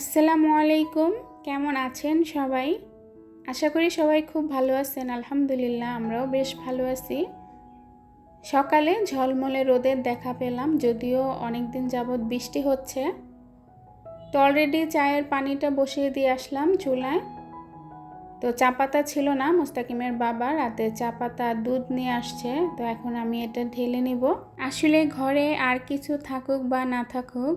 আসসালামু আলাইকুম। কেমন আছেন সবাই? আশা করি সবাই খুব ভালো আছেন, আলহামদুলিল্লাহ, আমরাও বেশ ভালো আছি। সকালে ঝলমলে রোদের দেখা পেলাম, যদিও অনেক দিন যাবৎ বৃষ্টি হচ্ছে। তো অলরেডি চায়ের পানিটা বসিয়ে দিয়ে আসলাম চুলায়। তো চা পাতা ছিল না, মোস্তাকিমের বাবা রাতে চা পাতা, দুধ নিয়ে আসছে, তো এখন আমি এটা ঢেলে নিব। আসলে ঘরে আর কিছু থাকুক বা না থাকুক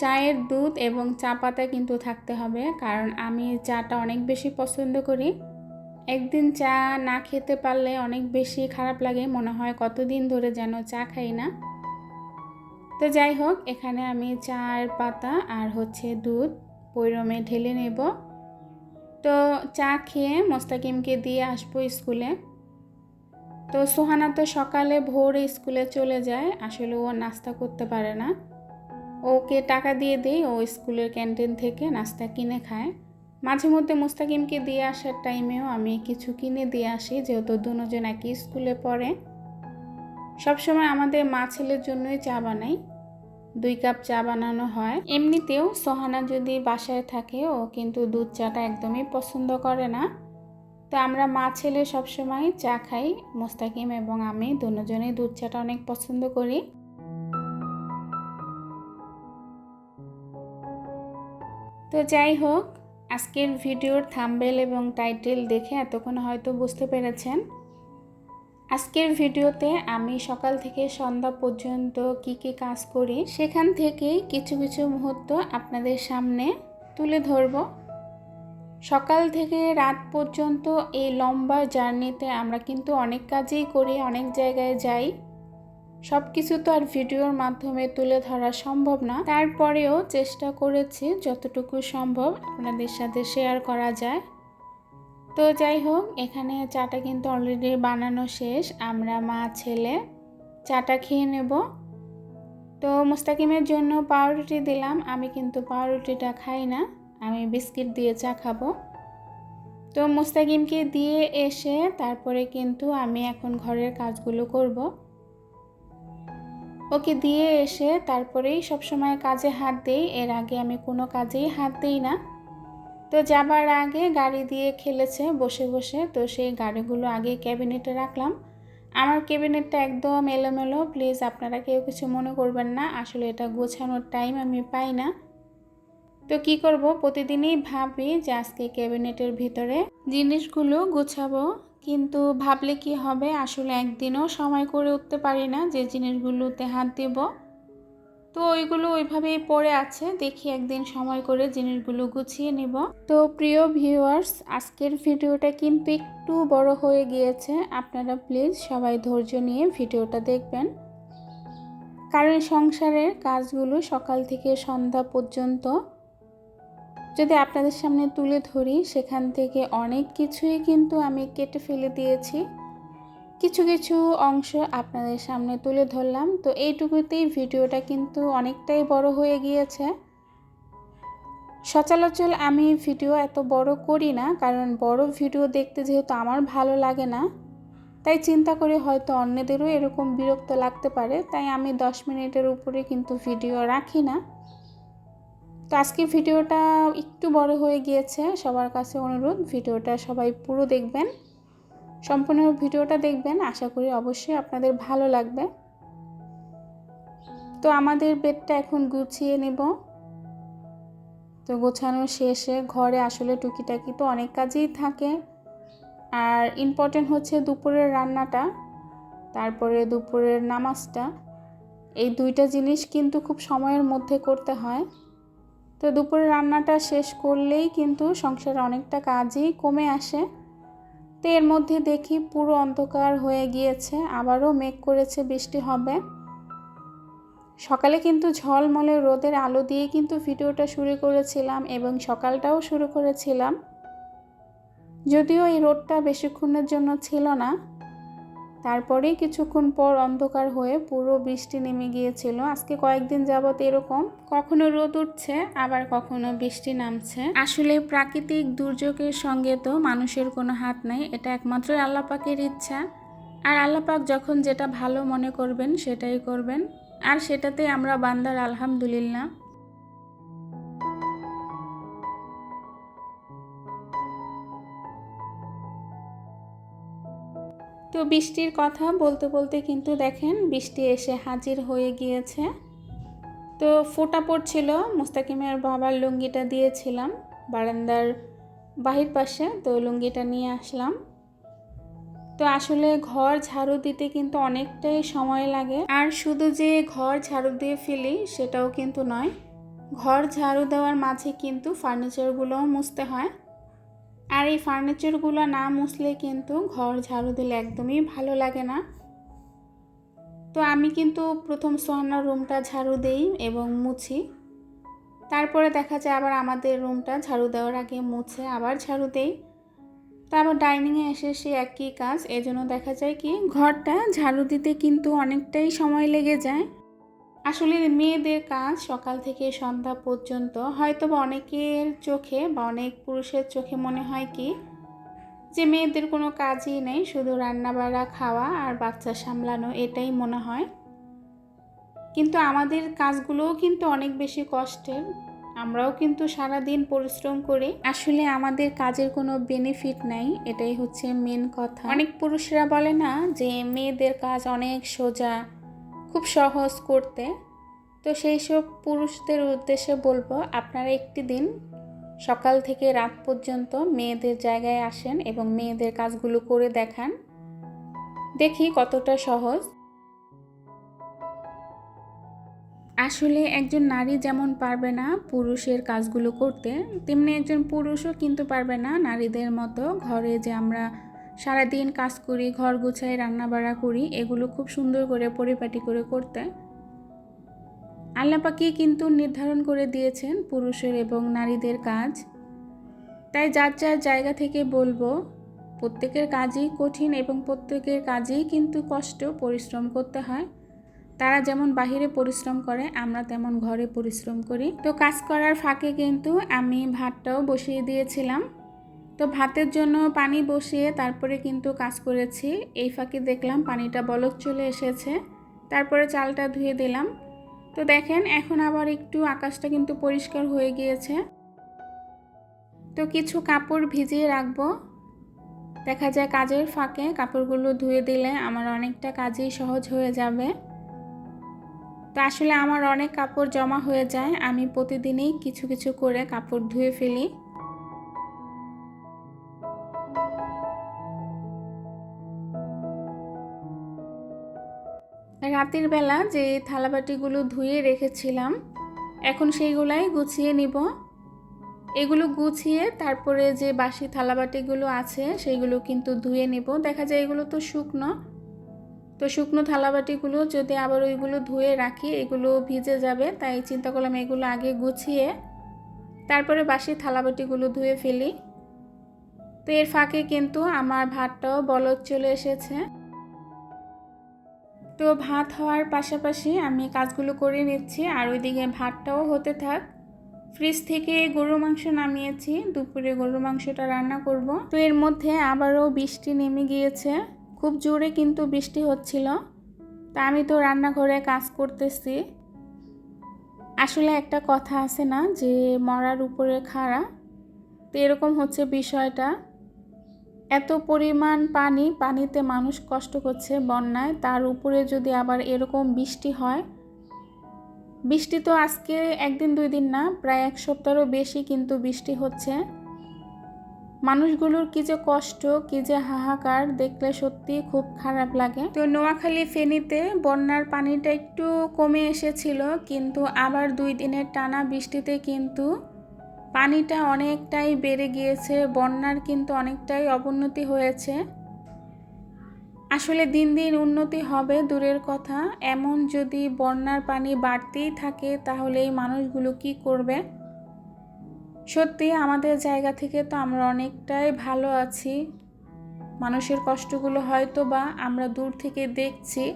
চায়ের দুধ এবং চা পাতা কিন্তু থাকতে হবে, কারণ আমি চাটা অনেক বেশি পছন্দ করি। একদিন চা না খেতে পারলে অনেক বেশি খারাপ লাগে, মনে হয় কতদিন ধরে যেন চা খাই না। তো যাই হোক, এখানে আমি চায়ের পাতা আর হচ্ছে দুধ পৈরমে ঢেলে নেব। তো চা খেয়ে মোস্তাকিমকে দিয়ে আসব স্কুলে। তো সোহানা তো সকালে ভোরে স্কুলে চলে যায়, আসলে ও নাস্তা করতে পারে না। ওকে টাকা দিয়ে দিই, ও স্কুলের ক্যান্টিন থেকে নাস্তা কিনে খায়। মাঝে মধ্যে মুস্তাকিমকে দিয়ে আসার টাইমেও আমি কিছু কিনে দিয়ে আসি, যেহেতু দুজন একই স্কুলে পড়ে। সবসময় আমাদের মা ছেলের জন্যই চা বানাই। দুই কাপ চা বানানো হয়। এমনিতেও সোহানা যদি বাসায় থাকে, ও কিন্তু দুধ চাটা একদমই পছন্দ করে না। তো আমরা মা ছেলে সবসময় চা খাই, মোস্তাকিম এবং আমি দুজনেই দুধ চাটা অনেক পছন্দ করি। তো যাই হোক, আজকের ভিডিওর থাম্বেল এবং টাইটেল দেখে এতক্ষণ হয়তো বুঝতে পেরেছেন। আজকের ভিডিওতে আমি সকাল থেকে সন্ধ্যা পর্যন্ত কি কি কাজ করি, সেখান থেকে কিছু কিছু মুহূর্ত আপনাদের সামনে তুলে ধরব। সকাল থেকে রাত পর্যন্ত এই লম্বা জার্নিতে আমরা কিন্তু অনেক কাজেই করি, অনেক জায়গায় যাই। সব কিছু তো আর ভিডিওর মাধ্যমে তুলে ধরা সম্ভব না। তারপরেও চেষ্টা করেছি যতটুকু সম্ভব আপনাদের সাথে শেয়ার করা যায়। তো যাই হোক, এখানে চাটা কিন্তু অলরেডি বানানো শেষ। আমরা মা, ছেলে চাটা খেয়ে নেব। তো মুস্তাকিমের জন্য পাউরুটি দিলাম। আমি কিন্তু পাউরুটিটা খাই না। আমি বিস্কিট দিয়ে চা খাব। তো মুস্তাকিমকে দিয়ে এসে তারপরে কিন্তু আমি এখন ঘরের কাজগুলো করব। ওকে দিয়ে এসে তারপরেই সবসময় কাজে হাত দেই। এর আগে আমি কোনো কাজেই হাত দিই না। তো যাবার আগে গাড়ি দিয়ে খেলেছে বসে বসে। তো সেই গাড়িগুলো আগে ক্যাবিনেটে রাখলাম। আমার ক্যাবিনেটটা একদম এলোমেলো। প্লিজ আপনারা কেউ কিছু মনে করবেন না। আসলে এটা গোছানোর টাইম আমি পাই না। তো কি করব? প্রতিদিনই ভাবি যে আজকে ক্যাবিনেটের ভিতরে জিনিসগুলো গোছাবো। কিন্তু ভাবলে কি হবে? আসলে একদিনও সময় করে উঠতে পারি না যে জিনিসগুলোতে হাত দেব। তো ওইগুলো ওইভাবেই পড়ে আছে। দেখি একদিন সময় করে জিনিসগুলো গুছিয়ে নিব। তো প্রিয় ভিউয়ার্স, আজকের ভিডিওটা কিন্তু একটু বড় হয়ে গিয়েছে। আপনারা প্লিজ সবাই ধৈর্য নিয়ে ভিডিওটা দেখবেন। কারণ সংসারের কাজগুলো সকাল থেকে সন্ধ্যা পর্যন্ত যদি আপনাদের সামনে তুলে ধরি, সেখান থেকে অনেক কিছুই কিন্তু আমি কেটে ফেলে দিয়েছি। কিছু কিছু অংশ আপনাদের সামনে তুলে ধরলাম। তো এইটুকুতেই ভিডিওটা কিন্তু অনেকটাই বড় হয়ে গিয়েছে। সচলাচল আমি ভিডিও এত বড় করি না, কারণ বড় ভিডিও দেখতে যেহেতু আমার ভালো লাগে না, তাই চিন্তা করে হয়তো অন্যদেরও এরকম বিরক্ত লাগতে পারে, তাই আমি দশ মিনিটের উপরে কিন্তু ভিডিও রাখি না। তো আজকে ভিডিওটা একটু বড় হয়ে গিয়েছে, সবার কাছে অনুরোধ, ভিডিওটা সবাই পুরো দেখবেন। সম্পূর্ণ ভিডিওটা দেখবেন, আশা করি অবশ্যই আপনাদের ভালো লাগবে। তো আমাদের বেডটা এখন গুছিয়ে নেব। তো গোছানো শেষে ঘরে আসলে টুকিটাকি তো অনেক কাজেই থাকে। আর ইম্পর্টেন্ট হচ্ছে দুপুরের রান্নাটা, তারপরে দুপুরের নামাজটা। এই দুইটা জিনিস কিন্তু খুব সময়ের মধ্যে করতে হয়। তো দুপুরে রান্নাটা শেষ করলেই কিন্তু সংসারে অনেকটা কাজই কমে আসে। তো এর মধ্যে দেখি পুরো অন্ধকার হয়ে গিয়েছে, আবারও মেঘ করেছে, বৃষ্টি হবে। সকালে কিন্তু ঝলমলে রোদের আলো দিয়ে কিন্তু ভিডিওটা শুরু করেছিলাম এবং সকালটাও শুরু করেছিলাম। যদিও এই রোদটা বেশিক্ষণের জন্য ছিল না তারপরেই কিছুক্ষণ পর অন্ধকার হয়ে পুরো বৃষ্টি নেমে গিয়েছিল। আজকে কয়েকদিন যাবৎ এরকম। কখনো রোদ উঠছে, আবার কখনো বৃষ্টি নামছে। আসলে প্রাকৃতিক দুর্যোগের সঙ্গে তো মানুষের কোনো হাত নাই, এটা একমাত্র আল্লাপাকের ইচ্ছা। আর আল্লাপাক যখন যেটা ভালো মনে করবেন, সেটাই করবেন। আর সেটাতে আমরা বান্দার আলহামদুলিল্লাহ। তো বৃষ্টির কথা বলতে বলতে কিন্তু দেখেন বৃষ্টি এসে হাজির হয়ে গিয়েছে। তো ফোটা পড়ছিল মুস্তাকিমের বাবার লুঙ্গিটা দিয়েছিলাম, বারান্দার বাহির পাশে, তো লুঙ্গিটা নিয়ে আসলাম। তো আসলে ঘর ঝাড়ু দিতে কিন্তু অনেকটাই সময় লাগে। আর শুধু যে ঘর ঝাড়ু দিয়ে ফেলি সেটাও কিন্তু নয়, ঘর ঝাড়ু দেওয়ার মাঝে কিন্তু ফার্নিচারগুলোও মুছতে হয়। আর এই ফার্নিচারগুলো না মুছলে কিন্তু ঘর ঝাড়ু দিলে একদমই ভালো লাগে না। তো আমি কিন্তু প্রথম সোহানার রুমটা ঝাড়ু দেই এবং মুছি। তারপরে দেখা যায় আবার আমাদের রুমটা ঝাড়ু দেওয়ার আগে মুছে আবার ঝাড়ু দেই। তারপর ডাইনিংয়ে এসে সে একই কাজ, এজন্য দেখা যায় কি ঘরটা ঝাড়ু দিতে কিন্তু অনেকটাই সময় লেগে যায়। আসলে মেয়েদের কাজ সকাল থেকে সন্ধ্যা পর্যন্ত হয়তো বা অনেকের চোখে বা অনেক পুরুষের চোখে মনে হয় কি যে মেয়েদের কোনো কাজই নেই, শুধু রান্না বাড়া খাওয়া আর বাচ্চা সামলানো, এটাই মনে হয়। কিন্তু আমাদের কাজগুলোও কিন্তু অনেক বেশি কষ্টের। আমরাও কিন্তু সারা দিন পরিশ্রম করি। আসলে আমাদের কাজের কোনো বেনিফিট নাই, এটাই হচ্ছে মেন কথা। অনেক পুরুষরা বলে না যে মেয়েদের কাজ অনেক সোজা। খুব সহজ করতে। তো সেই সব পুরুষদের উদ্দেশ্যে বলব, আপনারা একটি দিন সকাল থেকে রাত পর্যন্ত মেয়েদের জায়গায় আসেন এবং মেয়েদের কাজগুলো করে দেখান। দেখি কতটা সহজ। আসলে একজন নারী যেমন পারবে না পুরুষের কাজগুলো করতে, তেমনি একজন পুরুষও কিন্তু পারবে না নারীদের মতো ঘরে যে আমরা সারাদিন কাজ করি, ঘর গুছাই, রান্নাবাড়া করি, এগুলো খুব সুন্দর করে পরিপাটি করে করতে। আল্লাপাকি কিন্তু নির্ধারণ করে দিয়েছেন পুরুষের এবং নারীদের কাজ। তাই যার যার জায়গা থেকে বলব, প্রত্যেকের কাজই কঠিন এবং প্রত্যেকের কাজেই কিন্তু কষ্ট, পরিশ্রম করতে হয়। তারা যেমন বাহিরে পরিশ্রম করে, আমরা তেমন ঘরে পরিশ্রম করি। তো কাজ করার ফাঁকে কিন্তু আমি ভাতটাও বসিয়ে দিয়েছিলাম। তো ভাতের জন্য পানি বসিয়ে তারপরে কিন্তু কাজ করেছি। এই ফাঁকে দেখলাম পানিটা বলক চলে এসেছে। তারপরে চালটা ধুয়ে দিলাম। তো দেখেন, এখন আবার একটু আকাশটা কিন্তু পরিষ্কার হয়ে গিয়েছে। তো কিছু কাপড় ভিজিয়ে রাখব। দেখা যায় কাজের ফাঁকে কাপড়গুলো ধুয়ে দিলে আমার অনেকটা কাজই সহজ হয়ে যাবে। তো আসলে আমার অনেক কাপড় জমা হয়ে যায়। আমি প্রতিদিনই কিছু কিছু করে কাপড় ধুয়ে ফেলি। রাতের বেলা যে থালাবাটিগুলো ধুয়ে রেখেছিলাম, এখন সেইগুলাই গুছিয়ে নিব। এগুলো গুছিয়ে তারপরে যে বাসি থালাবাটিগুলো আছে, সেইগুলো কিন্তু ধুয়ে নিব। দেখা যায় এগুলো তো শুকনো। তো শুকনো থালাবাটিগুলো যদি আবার ওইগুলো ধুয়ে রাখি, এগুলো ভিজে যাবে, তাই চিন্তা করলাম এগুলো আগে গুছিয়ে তারপরে বাসি থালাবাটিগুলো ধুয়ে ফেলি। তো এর ফাঁকে কিন্তু আমার ভাতটাও বলদ চলে এসেছে। তো ভাত হওয়ার পাশাপাশি আমি কাজগুলো করে নিচ্ছি আর ওইদিকে ভাতটাও হতে থাক। ফ্রিজ থেকে গরু মাংস নামিয়েছি, দুপুরে গরু মাংসটা রান্না করব। তো এর মধ্যে আবারও বৃষ্টি নেমে গিয়েছে। খুব জোরে কিন্তু বৃষ্টি হচ্ছিল। তা আমি তো রান্নাঘরে কাজ করতেছি। আসলে একটা কথা আছে না যে মরার উপরে খাড়া? তো এরকম হচ্ছে বিষয়টা। এত পরিমাণ পানি, পানিতে মানুষ কষ্ট করছে বন্যায়, তার উপরে যদি আবার এরকম বৃষ্টি হয়, বৃষ্টি তো আজকে একদিন দুই দিন না, প্রায় এক সপ্তাহেরও বেশি কিন্তু বৃষ্টি হচ্ছে। মানুষগুলোর কি যে কষ্ট, কি যে হাহাকার, দেখলে সত্যি খুব খারাপ লাগে। তো নোয়াখালী ফেনীতে বন্যার পানিটা একটু কমে এসেছিল, কিন্তু আবার দুই দিনের টানা বৃষ্টিতে কিন্তু পানিটা অনেকটাই বেড়ে গিয়েছে, বন্যার কিন্তু অনেকটাই অবনতি হয়েছে। আসলে দিন দিন উন্নতি হবে, দূরের কথা। এমন যদি বন্যার পানি বাড়তেই থাকে, তাহলে এই মানুষগুলো কি করবে? সত্যি, আমাদের জায়গা থেকে তো আমরা অনেকটাই ভালো আছি। মানুষের কষ্টগুলো হয়তো বা আমরা দূর থেকে দেখছি।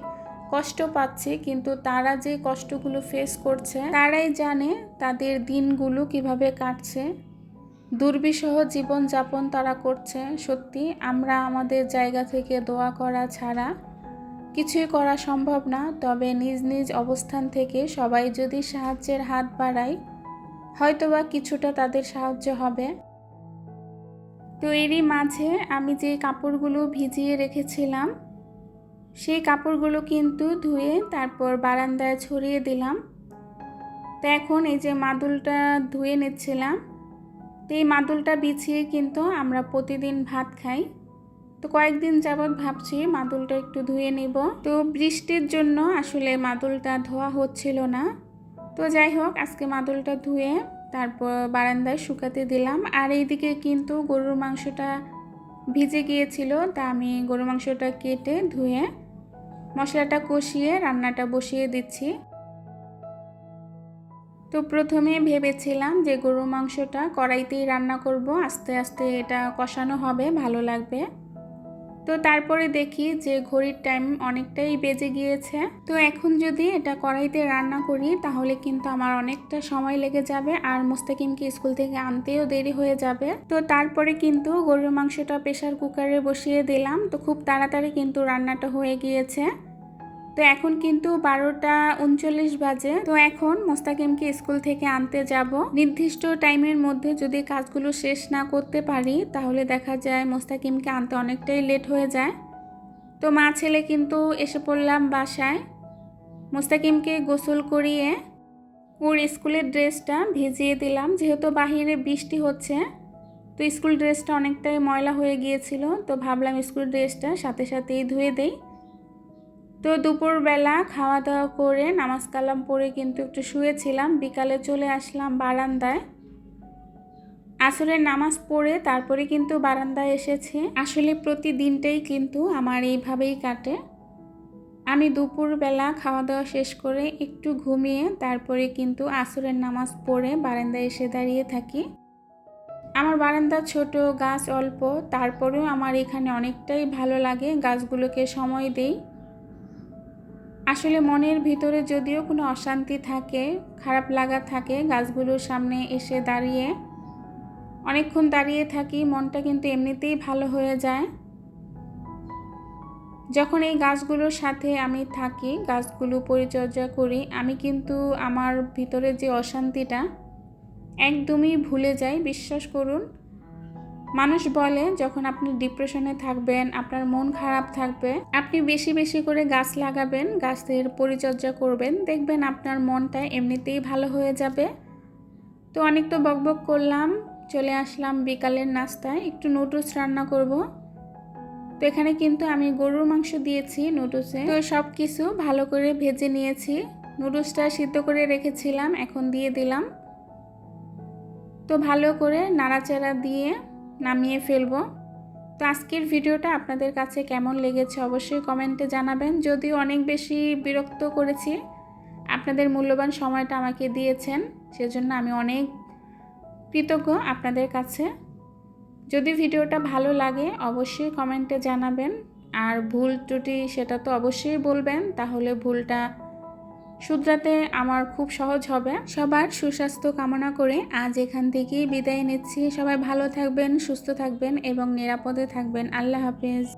কষ্ট পাচ্ছে, কিন্তু তারা যে কষ্টগুলো ফেস করছে, তারাই জানে তাদের দিনগুলো কীভাবে কাটছে। দুর্বিষহ জীবনযাপন তারা করছে, সত্যি আমরা আমাদের জায়গা থেকে দোয়া করা ছাড়া কিছুই করা সম্ভব না, তবে নিজ নিজ অবস্থান থেকে সবাই যদি সাহায্যের হাত বাড়ায়, হয়তোবা কিছুটা তাদের সাহায্য হবে। তো এরই মাঝে আমি যে কাপড়গুলো ভিজিয়ে রেখেছিলাম সেই কাপড়গুলো কিন্তু ধুয়ে তারপর বারান্দায় ছড়িয়ে দিলাম। তো এখন এই যে মাদুলটা ধুয়ে নিচ্ছিলাম। তো এই মাদুলটা বিছিয়ে কিন্তু আমরা প্রতিদিন ভাত খাই। তো কয়েকদিন যাবৎ ভাবছি মাদুলটা একটু ধুয়ে নিব। তো বৃষ্টির জন্য আসলে মাদুলটা ধোয়া হচ্ছিল না। তো যাই হোক, আজকে মাদুলটা ধুয়ে তারপর বারান্দায় শুকাতে দিলাম। আর এইদিকে কিন্তু গরুর মাংসটা ভিজে গিয়েছিল, তা আমি গরুর মাংসটা কেটে ধুয়ে মশলাটা কষিয়ে রান্নাটা বসিয়ে দিচ্ছি। তো প্রথমে ভেবেছিলাম যে গরু মাংসটা কড়াইতেই রান্না করব। আস্তে আস্তে এটা কষানো হবে, ভালো লাগবে। তো তারপরে দেখি যে ঘড়ির টাইম অনেকটাই বেজে গিয়েছে। তো এখন যদি এটা কড়াইতে রান্না করি, তাহলে কিন্তু আমার অনেকটা সময় লেগে যাবে আর মুস্তাকিমকে স্কুল থেকে আনতেও দেরি হয়ে যাবে। তো তারপরে কিন্তু গরুর মাংসটা প্রেশার কুকারে বসিয়ে দিলাম। তো খুব তাড়াতাড়ি কিন্তু রান্নাটা হয়ে গিয়েছে। তো এখন কিন্তু বারোটা উনচল্লিশ বাজে। তো এখন মোস্তাকিমকে স্কুল থেকে আনতে যাব। নির্দিষ্ট টাইমের মধ্যে যদি কাজগুলো শেষ না করতে পারি, তাহলে দেখা যায় মোস্তাকিমকে আনতে অনেকটাই লেট হয়ে যায়। তো মা ছেলে কিন্তু এসে পড়লাম বাসায়। মোস্তাকিমকে গোসল করিয়ে ওর স্কুলের ড্রেসটা ভিজিয়ে দিলাম। যেহেতু বাহিরে বৃষ্টি হচ্ছে, তো স্কুল ড্রেসটা অনেকটাই ময়লা হয়ে গিয়েছিল। তো ভাবলাম স্কুল ড্রেসটা সাথে সাথেই ধুয়ে দেই। তো দুপুরবেলা খাওয়া দাওয়া করে নামাজ কালাম পরে কিন্তু একটু শুয়েছিলাম। বিকালে চলে আসলাম বারান্দায়। আসরের নামাজ পড়ে তারপরে কিন্তু বারান্দায় এসেছি। আসলে প্রতিদিনটাই কিন্তু আমার এইভাবেই কাটে। আমি দুপুরবেলা খাওয়া দাওয়া শেষ করে একটু ঘুমিয়ে তারপরে কিন্তু আসরের নামাজ পড়ে বারান্দায় এসে দাঁড়িয়ে থাকি। আমার বারান্দা ছোট, গাছ অল্প, তারপরেও আমার এখানে অনেকটাই ভালো লাগে। গাছগুলোকে সময় দেই। আসলে মনের ভিতরে যদিও কোনো অশান্তি থাকে, খারাপ লাগা থাকে, গাছগুলোর সামনে এসে দাঁড়িয়ে, অনেকক্ষণ দাঁড়িয়ে থাকি, মনটা কিন্তু এমনিতেই ভালো হয়ে যায়। যখন এই গাছগুলোর সাথে আমি থাকি, গাছগুলো পরিচর্যা করি, আমি কিন্তু আমার ভিতরে যে অশান্তিটা একদমই ভুলে যাই, বিশ্বাস করুন। মানুষ বলে যখন আপনি ডিপ্রেশনে থাকবেন, আপনার মন খারাপ থাকবে, আপনি বেশি বেশি করে গাছ লাগাবেন, গাছের পরিচর্যা করবেন, দেখবেন আপনার মনটা এমনিতেই ভালো হয়ে যাবে। তো অনেক তো বকবক করলাম, চলে আসলাম বিকালের নাস্তায়, একটু নুডলস রান্না করব। তো এখানে কিন্তু আমি গরুর মাংস দিয়েছি নুডলসে তো সব কিছু ভালো করে ভেজে নিয়েছি। নুডলসটা সিদ্ধ করে রেখেছিলাম, এখন দিয়ে দিলাম। তো ভালো করে নাড়াচাড়া দিয়ে নামিয়ে ফেলব। তো আজকের ভিডিওটা আপনাদের কাছে কেমন লেগেছে অবশ্যই কমেন্টে জানাবেন। যদিও অনেক বেশি বিরক্ত করেছি। আপনাদের মূল্যবান সময়টা আমাকে দিয়েছেন, সেজন্য আমি অনেক কৃতজ্ঞ আপনাদের কাছে। যদি ভিডিওটা ভালো লাগে, অবশ্যই কমেন্টে জানাবেন। আর ভুল ত্রুটি, সেটা তো অবশ্যই বলবেন। তাহলে ভুলটা শুধরাতে আমার খুব সহজ হবে। সবার সুস্বাস্থ্য কামনা করে আজ এখান থেকেই বিদায় নিচ্ছি। সবাই ভালো থাকবেন, সুস্থ থাকবেন এবং নিরাপদে থাকবেন। আল্লাহ হাফিজ।